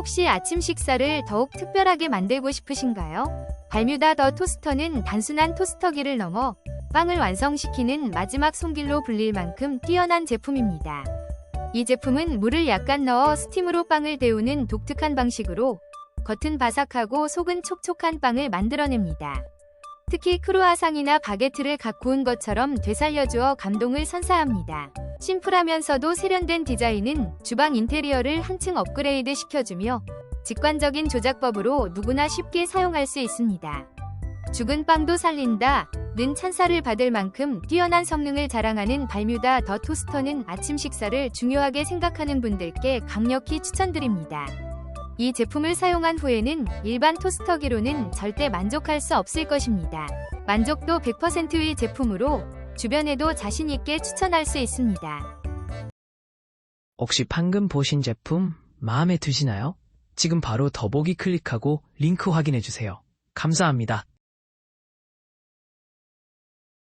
혹시 아침 식사를 더욱 특별하게 만들고 싶으신가요? 발뮤다 더 토스터는 단순한 토스터기를 넘어 빵을 완성시키는 마지막 손길로 불릴 만큼 뛰어난 제품입니다. 이 제품은 물을 약간 넣어 스팀으로 빵을 데우는 독특한 방식으로 겉은 바삭하고 속은 촉촉한 빵을 만들어냅니다. 특히 크루아상이나 바게트를 각 구운 것처럼 되살려주어 감동을 선사합니다. 심플하면서도 세련된 디자인은 주방 인테리어를 한층 업그레이드 시켜주며 직관적인 조작법으로 누구나 쉽게 사용할 수 있습니다. 죽은 빵도 살린다. 는 찬사를 받을 만큼 뛰어난 성능을 자랑하는 발뮤다 더 토스터는 아침 식사를 중요하게 생각하는 분들께 강력히 추천드립니다. 이 제품을 사용한 후에는 일반 토스터기로는 절대 만족할 수 없을 것입니다. 만족도 100%의 제품으로 주변에도 자신있게 추천할 수 있습니다. 혹시 방금 보신 제품 마음에 드시나요? 지금 바로 더보기 클릭하고 링크 확인해주세요. 감사합니다.